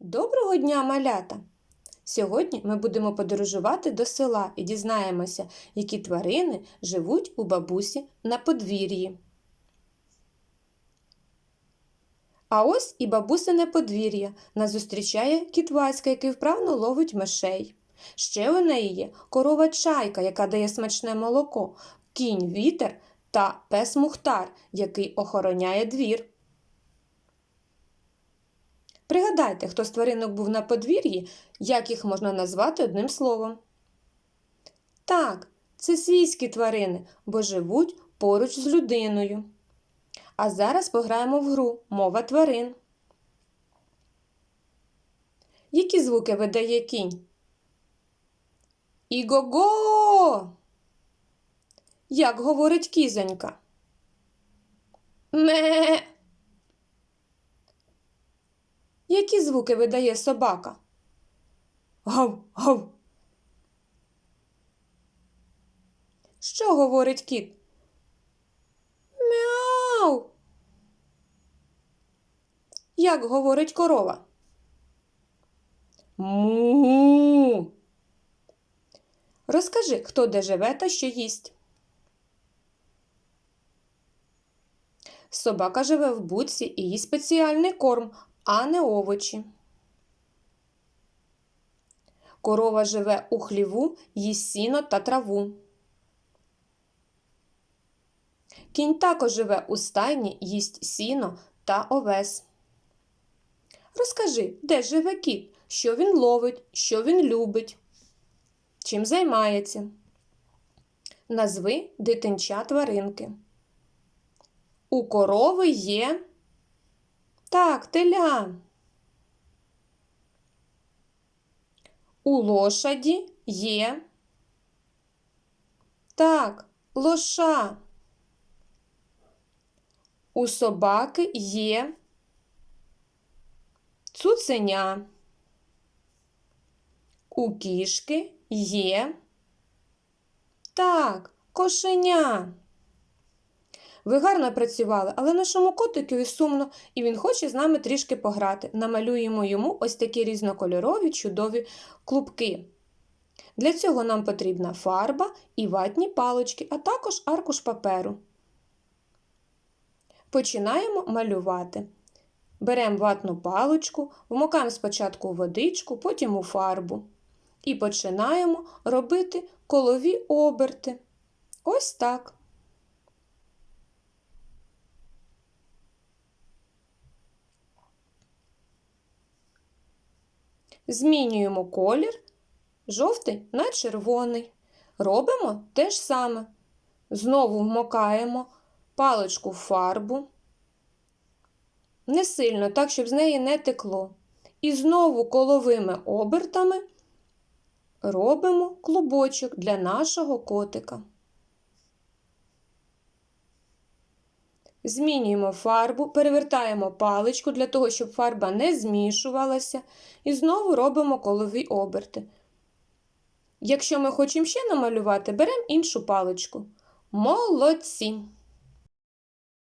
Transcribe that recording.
Доброго дня, малята! Сьогодні ми будемо подорожувати до села і дізнаємося, які тварини живуть у бабусі на подвір'ї. А ось і бабусине подвір'я. Нас зустрічає кіт Васька, який вправно ловить мишей. Ще у неї є корова чайка, яка дає смачне молоко, кінь вітер та пес Мухтар, який охороняє двір. Пригадайте, хто з тваринок був на подвір'ї, як їх можна назвати одним словом. Так, це свійські тварини, бо живуть поруч з людиною. А зараз пограємо в гру Мова тварин. Які звуки видає кінь? Іго-го! Як говорить кізонька? Ме. Які звуки видає собака? Гав, гав. Що говорить кіт? Мяу. Як говорить корова? Му. Розкажи, хто де живе та що їсть. Собака живе в будці і їсть спеціальний корм, а не овочі. Корова живе у хліву, їсть сіно та траву. Кінь також живе у стайні, їсть сіно та овес. Розкажи, де живе кіт, що він ловить, що він любить, чим займається. Назви дитинча тваринки. У корови є. Так, теля. У лошаді є. Так, лоша. У собаки є цуценя. У кішки є. Так, кошеня. Ви гарно працювали, але нашому котикові сумно, і він хоче з нами трішки пограти. Намалюємо йому ось такі різнокольорові чудові клубки. Для цього нам потрібна фарба і ватні палички, а також аркуш паперу. Починаємо малювати. Беремо ватну паличку, вмокаємо спочатку у водичку, потім у фарбу. І починаємо робити колові оберти. Ось так. Змінюємо колір жовтий на червоний. Робимо те ж саме. Знову вмокаємо паличку в фарбу. Не сильно, так, щоб з неї не текло. І знову коловими обертами робимо клубочок для нашого котика. Змінюємо фарбу, перевертаємо паличку для того, щоб фарба не змішувалася, і знову робимо колові оберти. Якщо ми хочемо ще намалювати, беремо іншу паличку. Молодці!